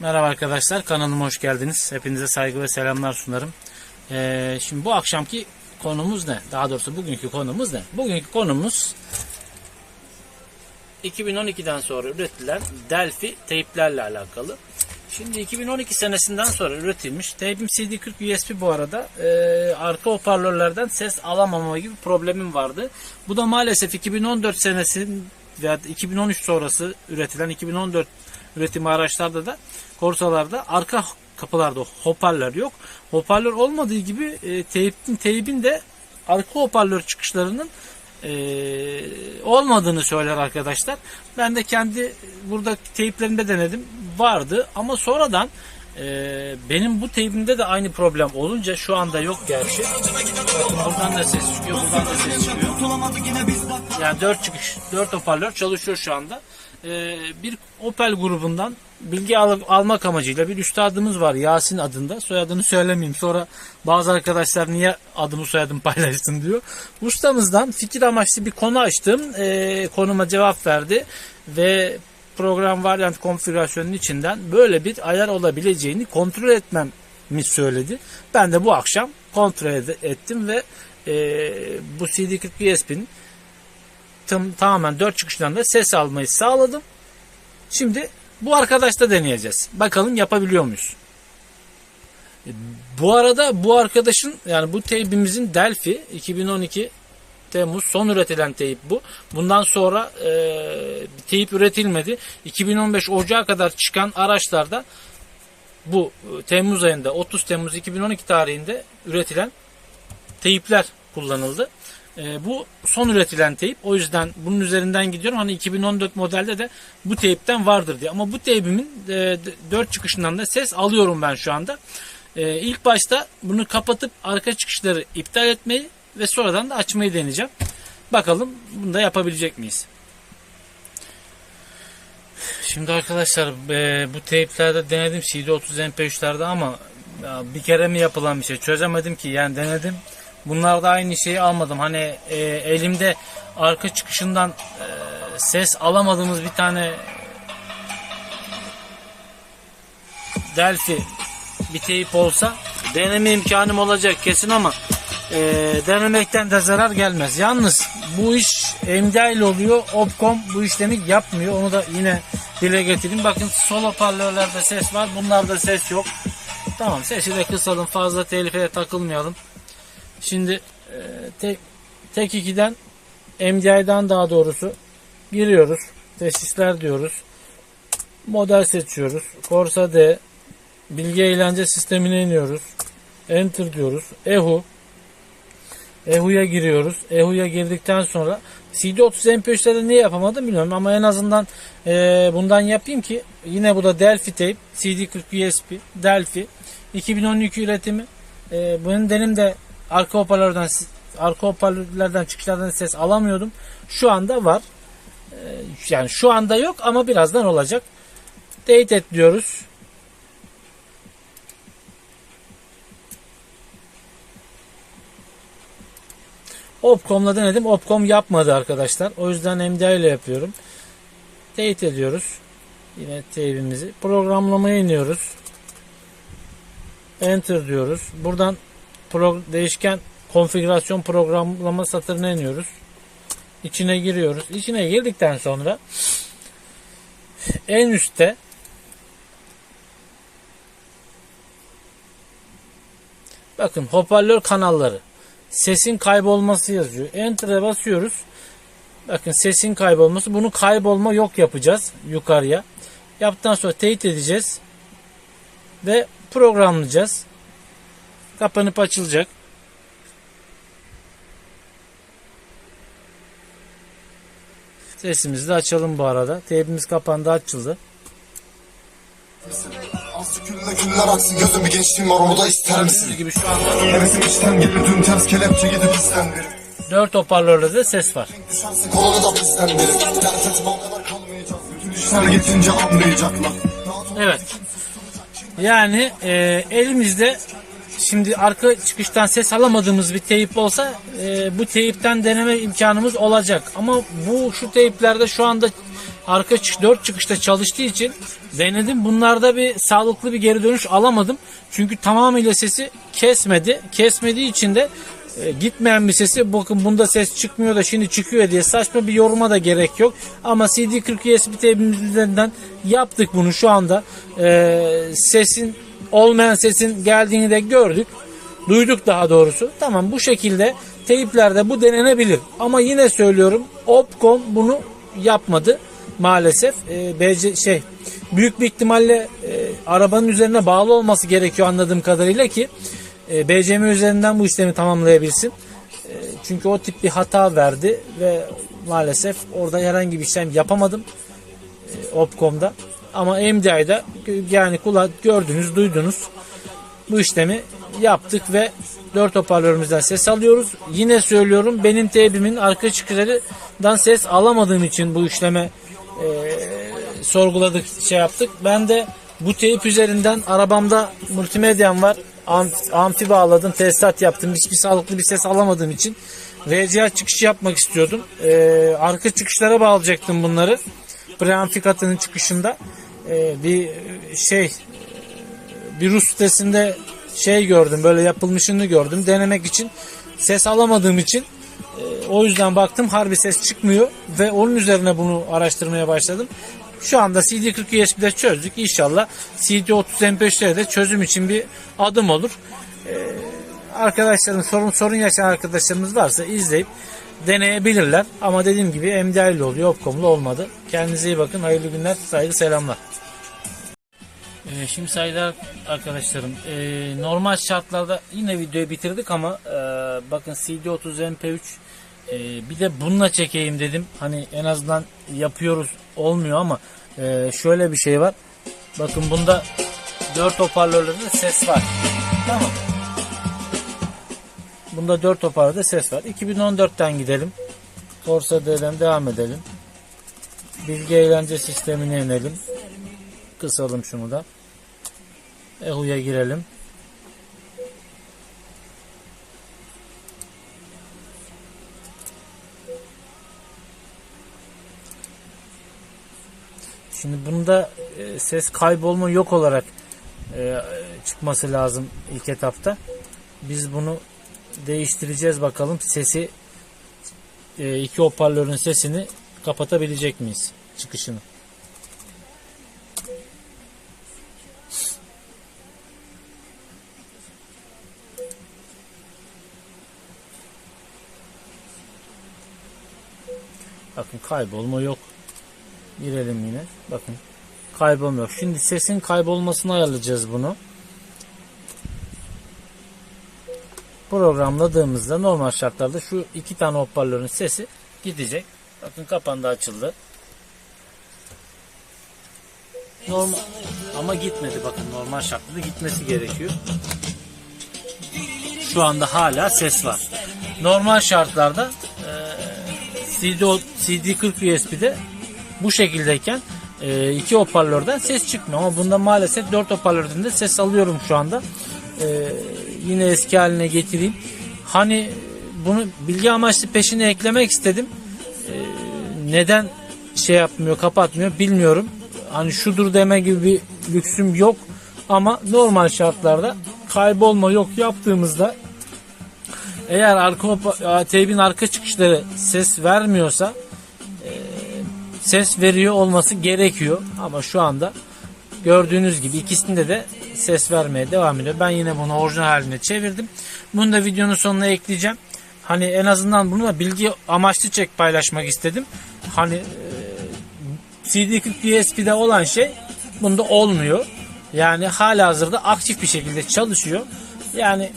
Merhaba arkadaşlar kanalıma hoş geldiniz. Hepinize saygı ve selamlar sunarım. Ee, şimdi bu akşamki konumuz ne? Daha doğrusu bugünkü konumuz ne? Bugünkü konumuz 2012'den sonra üretilen Delphi teyplerle alakalı. Şimdi 2012 senesinden sonra üretilmiş teypim CD40 USB bu arada e, arka hoparlörlerden ses alamama gibi problemim vardı. Bu da maalesef 2014 senesinin veya 2013 sonrası üretilen 2014 üretimi araçlarda da korsalarda arka kapılarda hoparlör yok. Hoparlör olmadığı gibi e, teybin, teybin de arka hoparlör çıkışlarının e, olmadığını söyler arkadaşlar. Ben de kendi burada teyplerimde denedim. Vardı ama sonradan e, benim bu teybimde de aynı problem olunca şu anda yok gerçi. Buradan da ses çıkıyor, buradan da ses çıkıyor. Yani 4 çıkış, 4 hoparlör çalışıyor şu anda. Ee, bir Opel grubundan bilgi al- almak amacıyla bir üstadımız var Yasin adında. Soyadını söylemeyeyim. Sonra bazı arkadaşlar niye adımı soyadımı paylaştın diyor. Ustamızdan fikir amaçlı bir konu açtım. Ee, konuma cevap verdi ve program varyant konfigürasyonunun içinden böyle bir ayar olabileceğini kontrol etmemi söyledi. Ben de bu akşam kontrol ettim ve e, bu CD40 USB'nin tam, tamamen 4 çıkıştan da ses almayı sağladım. Şimdi bu arkadaşta deneyeceğiz. Bakalım yapabiliyor muyuz? E, Bu arada bu arkadaşın yani bu teybimizin Delphi 2012 Temmuz son üretilen teyip bu. Bundan sonra e, teyip üretilmedi. 2015 Ocağı kadar çıkan araçlarda bu e, Temmuz ayında 30 Temmuz 2012 tarihinde üretilen teyipler kullanıldı. E, bu son üretilen teyip. O yüzden bunun üzerinden gidiyorum. Hani 2014 modelde de bu teyipten vardır diye. Ama bu teybimin e, 4 çıkışından da ses alıyorum ben şu anda. E, ilk başta bunu kapatıp arka çıkışları iptal etmeyi ve sonradan da açmayı deneyeceğim. Bakalım bunu da yapabilecek miyiz? Şimdi arkadaşlar e, bu teyplerde denedim CD30 MP3'lerde ama bir kere mi yapılan bir şey çözemedim ki yani denedim. Bunlarda aynı şeyi almadım. Hani e, elimde arka çıkışından e, ses alamadığımız bir tane Delphi bir teyip olsa deneme imkanım olacak kesin ama e, denemekten de zarar gelmez. Yalnız bu iş MDI ile oluyor. Opcom bu işlemi yapmıyor. Onu da yine dile getireyim. Bakın sol hoparlörlerde ses var. Bunlarda ses yok. Tamam sesi de kısalım. Fazla tehlikeye takılmayalım. Şimdi e, tek, tek 2'den MDI'den daha doğrusu giriyoruz. Tesisler diyoruz. Model seçiyoruz. Corsa D bilgi eğlence sistemine iniyoruz. Enter diyoruz. EHU EHU'ya giriyoruz. EHU'ya girdikten sonra CD30 MP3'lerde niye yapamadım bilmiyorum ama en azından e, bundan yapayım ki yine bu da Delphi tape CD40 USB Delphi 2012 üretimi e, bunun benim de arka hoparlörden arka hoparlörlerden çıkışlardan ses alamıyordum. Şu anda var. E, yani şu anda yok ama birazdan olacak. Date et diyoruz. Opcom'la denedim. Opcom yapmadı arkadaşlar. O yüzden MDI ile yapıyorum. Teyit ediyoruz. Yine teybimizi. Programlamaya iniyoruz. Enter diyoruz. Buradan pro- değişken konfigürasyon programlama satırına iniyoruz. İçine giriyoruz. İçine girdikten sonra en üstte bakın hoparlör kanalları sesin kaybolması yazıyor. Enter'e basıyoruz. Bakın sesin kaybolması. Bunu kaybolma yok yapacağız yukarıya. Yaptıktan sonra teyit edeceğiz. Ve programlayacağız. Kapanıp açılacak. Sesimizi de açalım bu arada. Teybimiz kapandı açıldı. Aslı külle küller aksın gözüm bir gençliğim var onu da ister Gördüğünüz misin? gibi şu anda Hevesim içten gelir dün ters kelepçe gidip istendirim 4 hoparlörde de ses var. Düşersin kolunu da bizdendirim Dert etme o kadar kalmayacağız Bütün işler yetince anlayacaklar Evet. Yani e, elimizde şimdi arka çıkıştan ses alamadığımız bir teyip olsa e, bu teyipten deneme imkanımız olacak. Ama bu şu teyiplerde şu anda arka çıkış 4 çıkışta çalıştığı için denedim. Bunlarda bir sağlıklı bir geri dönüş alamadım. Çünkü tamamıyla sesi kesmedi. Kesmediği için de e, gitmeyen bir sesi bakın bunda ses çıkmıyor da şimdi çıkıyor diye saçma bir yoruma da gerek yok. Ama CD40 USB üzerinden yaptık bunu şu anda. E, sesin olmayan sesin geldiğini de gördük. Duyduk daha doğrusu. Tamam bu şekilde teyiplerde bu denenebilir. Ama yine söylüyorum Opcom bunu yapmadı maalesef. E, BC şey büyük bir ihtimalle e, arabanın üzerine bağlı olması gerekiyor anladığım kadarıyla ki e, BCM üzerinden bu işlemi tamamlayabilsin. E, çünkü o tip bir hata verdi ve maalesef orada herhangi bir işlem yapamadım e, Opcom'da. Ama MDI'da yani kula gördünüz, duydunuz. Bu işlemi yaptık ve 4 hoparlörümüzden ses alıyoruz. Yine söylüyorum benim teybimin arka çıkışlarından ses alamadığım için bu işleme e, sorguladık, şey yaptık. Ben de bu teyp üzerinden arabamda multimedyam var. Amf- Amfi bağladım, tesisat yaptım. Hiçbir sağlıklı bir ses alamadığım için VCA çıkışı yapmak istiyordum. E, arka çıkışlara bağlayacaktım bunları. Preamfikatının çıkışında e, bir şey bir Rus sitesinde şey gördüm böyle yapılmışını gördüm denemek için ses alamadığım için e, o yüzden baktım harbi ses çıkmıyor ve onun üzerine bunu araştırmaya başladım. Şu anda CD40 USB'de çözdük. İnşallah CD30 MP3'lere de çözüm için bir adım olur. E, arkadaşlarım sorun sorun yaşayan arkadaşlarımız varsa izleyip deneyebilirler. Ama dediğim gibi MDI ile oluyor, Opcom'la olmadı. Kendinize iyi bakın. Hayırlı günler. Saygı selamlar. Ee, şimdi sayılar arkadaşlarım ee, normal şartlarda yine videoyu bitirdik ama ee, bakın CD30 MP3 ee, bir de bununla çekeyim dedim hani en azından yapıyoruz olmuyor ama ee, şöyle bir şey var bakın bunda 4 hoparlörlerde ses var tamam bunda 4 hoparlörde ses var. 2014'ten gidelim. Corsa D'den devam edelim. Bilgi eğlence sistemine inelim. Kısalım şunu da. EHU'ya girelim. Şimdi bunda e, ses kaybolma yok olarak e, çıkması lazım ilk etapta. Biz bunu değiştireceğiz bakalım sesi e, iki hoparlörün sesini kapatabilecek miyiz çıkışını. Bakın kaybolma yok. Girelim yine. Bakın kaybolma yok. Şimdi sesin kaybolmasını ayarlayacağız bunu. Programladığımızda normal şartlarda şu iki tane hoparlörün sesi gidecek. Bakın kapandı açıldı. Normal ama gitmedi bakın normal şartlarda gitmesi gerekiyor. Şu anda hala ses var. Normal şartlarda CD, CD40 USB'de bu şekildeyken iki hoparlörden ses çıkmıyor ama bunda maalesef 4 hoparlörden de ses alıyorum şu anda. E, yine eski haline getireyim. Hani bunu bilgi amaçlı peşine eklemek istedim. E, neden şey yapmıyor, kapatmıyor bilmiyorum. Hani şudur deme gibi bir lüksüm yok ama normal şartlarda kaybolma yok yaptığımızda eğer arka teybin arka çıkışları ses vermiyorsa e, ses veriyor olması gerekiyor ama şu anda gördüğünüz gibi ikisinde de ses vermeye devam ediyor. Ben yine bunu orijinal haline çevirdim. Bunu da videonun sonuna ekleyeceğim. Hani en azından bunu da bilgi amaçlı çek paylaşmak istedim. Hani e, CD40 USB'de olan şey bunda olmuyor. Yani hala hazırda aktif bir şekilde çalışıyor. Yani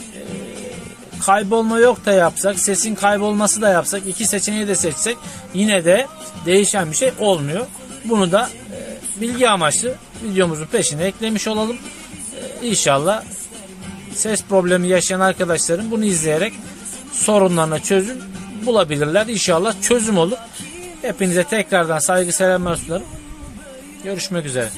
kaybolma yok da yapsak, sesin kaybolması da yapsak, iki seçeneği de seçsek yine de değişen bir şey olmuyor. Bunu da e, bilgi amaçlı videomuzun peşine eklemiş olalım. İnşallah ses problemi yaşayan arkadaşlarım bunu izleyerek sorunlarına çözüm bulabilirler. İnşallah çözüm olur. Hepinize tekrardan saygı selamlar sunarım. Görüşmek üzere.